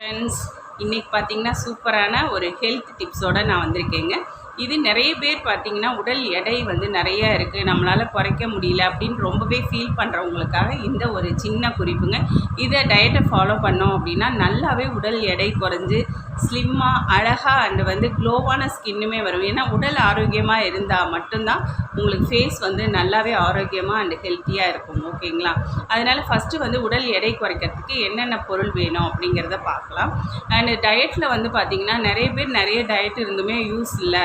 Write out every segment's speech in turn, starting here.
Friends இன்றைக்கி பார்த்தீங்கன்னா சூப்பரான ஒரு ஹெல்த் டிப்ஸோடு நான் வந்திருக்கேங்க. இது நிறைய பேர் பார்த்தீங்கன்னா உடல் எடை வந்து நிறைய இருக்குது நம்மளால் குறைக்க முடியல அப்படின்னு ரொம்பவே ஃபீல் பண்ணுறவங்களுக்காக இந்த ஒரு சின்ன குறிப்புங்க. இதை டயட்டை ஃபாலோ பண்ணோம் அப்படின்னா நல்லாவே உடல் எடை குறைஞ்சி ஸ்லிம்மாக அழகாக அண்டு வந்து க்ளோவான ஸ்கின்னுமே வரும். ஏன்னா உடல் ஆரோக்கியமாக இருந்தால் மட்டும்தான் உங்களுக்கு ஃபேஸ் வந்து நல்லாவே ஆரோக்கியமாக அண்டு ஹெல்த்தியாக இருக்கும். ஓகேங்களா அதனால் ஃபஸ்ட்டு வந்து உடல் எடை குறைக்கிறதுக்கு என்னென்ன பொருள் வேணும் அப்படிங்கிறத பார்க்கலாம். அண்டு டயட்டில் வந்து பார்த்திங்கன்னா நிறைய பேர் நிறைய டயட் இருந்துமே யூஸ் இல்லை.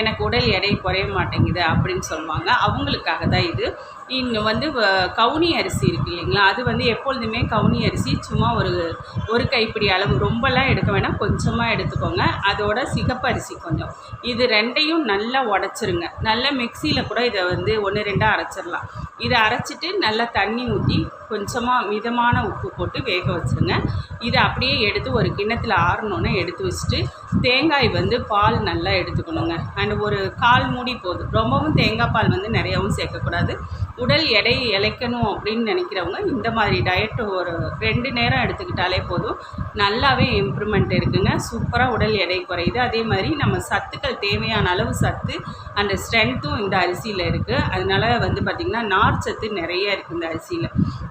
எனக்கு உடல் எடை குறைய மாட்டேங்குது அப்படின்னு சொல்லுவாங்க. அவங்களுக்காக தான் இது. இங்கே வந்து கவுனி அரிசி இருக்குது இல்லைங்களா? அது வந்து எப்பொழுதுமே கவுனி அரிசி சும்மா ஒரு ஒரு கைப்பிடி அளவு ரொம்பலாம் எடுக்க வேணாம். கொஞ்சமாக எடுத்துக்கோங்க. அதோட சிகப்பரிசி கொஞ்சம். இது ரெண்டையும் நல்லா உடச்சிருங்க. நல்லா மிக்சியில் கூட இதை வந்து ஒன்று ரெண்டாக அரைச்சிடலாம். இதை அரைச்சிட்டு நல்லா தண்ணி ஊற்றி கொஞ்சமாக மிதமான உப்பு போட்டு வேக வச்சுருங்க. இதை அப்படியே எடுத்து ஒரு கிண்ணத்தில் ஆறணுன்னு எடுத்து வச்சுட்டு தேங்காய் வந்து பால் நல்லா எடுத்துக்கணுங்க. அண்ட் ஒரு கால் மூடி போதும். ரொம்பவும் தேங்காய் பால் வந்து நிறையாவும் சேர்க்கக்கூடாது. உடல் எடை இழைக்கணும் அப்படின்னு நினைக்கிறவங்க இந்த மாதிரி டயட் ஒரு ரெண்டு நேரம் எடுத்துக்கிட்டாலே போதும். நல்லாவே இம்ப்ரூவ்மெண்ட் இருக்குங்க. சூப்பராக உடல் எடை குறையுது. அதே மாதிரி நம்ம சத்துக்கள் தேவையான அளவு சத்து அந்த ஸ்ட்ரென்த்தும் இந்த அரிசியில் இருக்குது அதனால் வந்து பார்த்திங்கன்னா நார் சத்து நிறைய இருக்குது இந்த அரிசியில்.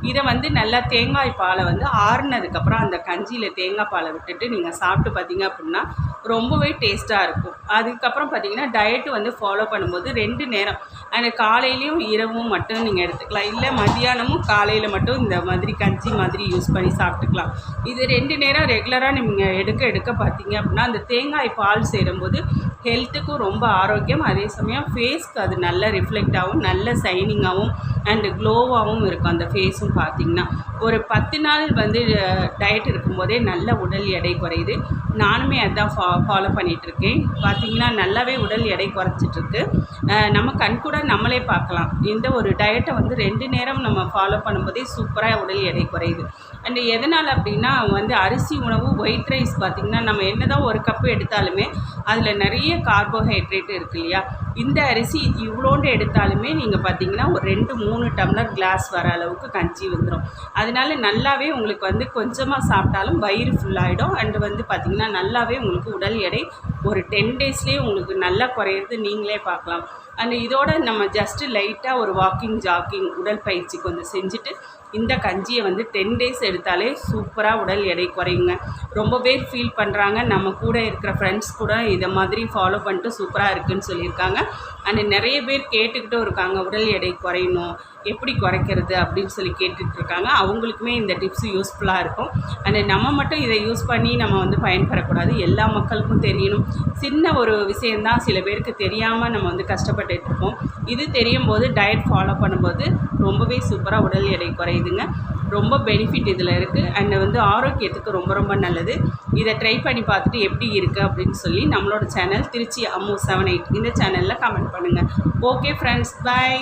இதை வந்து நல்லா தேங்காய் பாலை வந்து ஆறுனதுக்கப்புறம் அந்த கஞ்சியில் தேங்காய் பாலை விட்டுட்டு நீங்கள் சாப்பிட்டு பார்த்தீங்க அப்படின்னா ரொம்பவே டேஸ்ட்டாக இருக்கும். அதுக்கப்புறம் பார்த்திங்கன்னா டயட்டு வந்து ஃபாலோ பண்ணும்போது ரெண்டு நேரம். அண்ட் காலையிலையும் இரவும் மட்டும் நீங்கள் எடுத்துக்கலாம். இல்லை மதியானமும் காலையில் மட்டும் இந்த மாதிரி கஞ்சி மாதிரி யூஸ் பண்ணி சாப்பிட்டுக்கலாம். இது ரெண்டு நேரம் ரெகுலராக நீங்கள் எடுக்க எடுக்க பார்த்தீங்க அப்படின்னா அந்த தேங்காய் பால் சேரும்போது ஹெல்த்துக்கும் ரொம்ப ஆரோக்கியம். அதே சமயம் ஃபேஸ்க்கு அது நல்ல ரிஃப்ளெக்ட் ஆகும் நல்ல சைனிங்காகவும் அண்டு க்ளோவாகவும் இருக்கும் அந்த ஃபேஸும் பார்த்திங்கன்னா. ஒரு பத்து நாள் வந்து டயட் இருக்கும்போதே நல்ல உடல் எடை குறையுது. நானுமே அதுதான் ஃபா ஃபாலோ பண்ணிகிட்ருக்கேன் பார்த்திங்கன்னா நல்லாவே உடல் எடை குறைச்சிட்ருக்கு நம்ம கண் கூட நம்மளே பார்க்கலாம். இந்த ஒரு டயட்டை வந்து ரெண்டு நேரம் நம்ம ஃபாலோ பண்ணும்போதே சூப்பராக உடல் எடை குறையுது. அண்டு எதனால் அப்படின்னா வந்து அரிசி உணவு ஒயிட் ரைஸ் பார்த்திங்கன்னா நம்ம என்ன தான் ஒரு கப்பு எடுத்தாலுமே அதில் நிறைய நிறைய கார்போஹைட்ரேட் இருக்கு இல்லையா? இந்த அரிசி இவ்வளோண்டு எடுத்தாலுமே நீங்கள் பார்த்தீங்கன்னா ஒரு ரெண்டு மூணு டம்ளர் கிளாஸ் வர அளவுக்கு கஞ்சி வந்துடும் அதனால நல்லாவே உங்களுக்கு வந்து கொஞ்சமாக சாப்பிட்டாலும் வயிறு ஃபுல்லாகிடும் அண்டு வந்து பார்த்திங்கன்னா நல்லாவே உங்களுக்கு உடல் எடை ஒரு டென் டேஸ்லேயே உங்களுக்கு நல்லா குறையிறது நீங்களே பார்க்கலாம். அண்ட் இதோட நம்ம ஜஸ்ட்டு லைட்டாக ஒரு வாக்கிங் ஜாக்கிங் உடற்பயிற்சி கொஞ்சம் செஞ்சுட்டு இந்த கஞ்சியை வந்து டென் டேஸ் எடுத்தாலே சூப்பராக உடல் எடை குறையுங்க. ரொம்ப பேர் ஃபீல் பண்ணுறாங்க நம்ம கூட இருக்கிற ஃப்ரெண்ட்ஸ் கூட இதை மாதிரி ஃபாலோ பண்ணிட்டு சூப்பராக இருக்குதுன்னு சொல்லியிருக்காங்க. அண்ட் நிறைய பேர் கேட்டுக்கிட்டும் இருக்காங்க. உடல் எடை குறையணும். எப்படி குறைக்கிறது அப்படின்னு சொல்லி கேட்டுட்ருக்காங்க. அவங்களுக்குமே இந்த டிப்ஸ் யூஸ்ஃபுல்லாக இருக்கும். அண்ட் நம்ம மட்டும் இதை யூஸ் பண்ணி நம்ம வந்து பயன்பெறக்கூடாது எல்லா மக்களுக்கும் தெரியணும். சின்ன ஒரு விஷயந்தான் சில பேருக்கு தெரியாமல் நம்ம வந்து கஷ்டப்பட்டுருப்போம் இது தெரியும் போது டயட் ஃபாலோ பண்ணும்போது ரொம்பவே சூப்பராக உடல் எடை குறையுதுங்க. ரொம்ப பெனிஃபிட் இதில் இருக்குது அண்ட் வந்து ஆரோக்கியத்துக்கு ரொம்ப ரொம்ப நல்லது. இதை ட்ரை பண்ணி பார்த்துட்டு எப்படி இருக்குது அப்படின்னு சொல்லி நம்மளோட channel Trichy Ammu seven eight இந்த சேனலில் கமெண்ட் பண்ணுங்கள் ஓகே ஃப்ரெண்ட்ஸ் பாய்